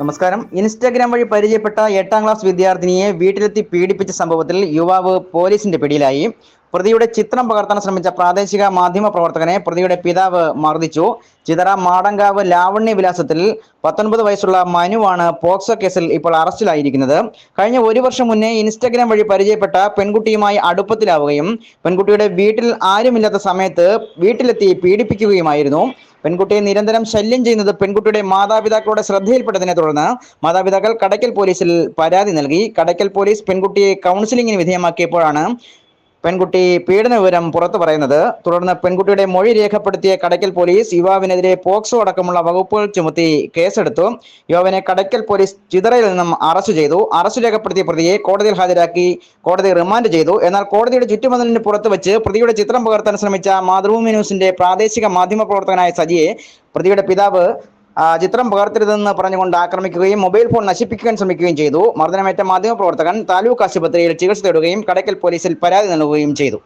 നമസ്കാരം. ഇൻസ്റ്റാഗ്രാം വഴി പരിചയപ്പെട്ട എട്ടാം ക്ലാസ് വിദ്യാർത്ഥിനിയെ വീട്ടിലെത്തി പീഡിപ്പിച്ച സംഭവത്തിൽ യുവാവ് പോലീസിന്റെ പിടിയിലായി. പ്രതിയുടെ ചിത്രം പകർത്താൻ ശ്രമിച്ച പ്രാദേശിക മാധ്യമ പ്രവർത്തകനെ പ്രതിയുടെ പിതാവ് മർദ്ദിച്ചു. ചിതറ മാടങ്കാവ് ലാവണ്യ വിലാസത്തിൽ പത്തൊൻപത് വയസ്സുള്ള മനുവാണ് പോക്സോ കേസിൽ ഇപ്പോൾ അറസ്റ്റിലായിരിക്കുന്നത്. കഴിഞ്ഞ ഒരു വർഷം മുന്നേ ഇൻസ്റ്റാഗ്രാം വഴി പരിചയപ്പെട്ട പെൺകുട്ടിയുമായി അടുപ്പത്തിലാവുകയും പെൺകുട്ടിയുടെ വീട്ടിൽ ആരുമില്ലാത്ത സമയത്ത് വീട്ടിലെത്തി പീഡിപ്പിക്കുകയുമായിരുന്നു. പെൺകുട്ടിയെ നിരന്തരം ശല്യം ചെയ്യുന്നത് പെൺകുട്ടിയുടെ മാതാപിതാക്കളുടെ ശ്രദ്ധയിൽപ്പെട്ടതിനെ തുടർന്ന് മാതാപിതാക്കൾ കടയ്ക്കൽ പോലീസിൽ പരാതി നൽകി. കടയ്ക്കൽ പോലീസ് പെൺകുട്ടിയെ കൗൺസിലിംഗിന് വിധേയമാക്കിയപ്പോഴാണ് പെൺകുട്ടി പീഡന വിവരം പുറത്തു പറയുന്നത്. തുടർന്ന് പെൺകുട്ടിയുടെ മൊഴി രേഖപ്പെടുത്തിയ കടയ്ക്കൽ പോലീസ് യുവാവിനെതിരെ പോക്സോ അടക്കമുള്ള വകുപ്പുകൾ ചുമത്തി കേസെടുത്തു. യുവാവിനെ കടയ്ക്കൽ പോലീസ് ചിതറയിൽ നിന്നും അറസ്റ്റ് ചെയ്തു. അറസ്റ്റ് രേഖപ്പെടുത്തിയ പ്രതിയെ കോടതിയിൽ ഹാജരാക്കി കോടതി റിമാൻഡ് ചെയ്തു. എന്നാൽ കോടതിയുടെ ചുറ്റുമതിലിന് പുറത്ത് വെച്ച് പ്രതിയുടെ ചിത്രം പകർത്താൻ ശ്രമിച്ച മാതൃഭൂമി ന്യൂസിന്റെ പ്രാദേശിക മാധ്യമ പ്രവർത്തകനായ സജിയെ പ്രതിയുടെ പിതാവ് ചിത്രം പകർത്തരുതെന്ന് പറഞ്ഞുകൊണ്ട് ആക്രമിക്കുകയും മൊബൈൽ ഫോൺ നശിപ്പിക്കാൻ ശ്രമിക്കുകയും ചെയ്തു. മർദ്ദനമേറ്റ മാധ്യമപ്രവർത്തകൻ താലൂക്ക് ആശുപത്രിയിൽ ചികിത്സ തേടുകയും കടയ്ക്കൽ പോലീസിൽ പരാതി നൽകുകയും ചെയ്തു.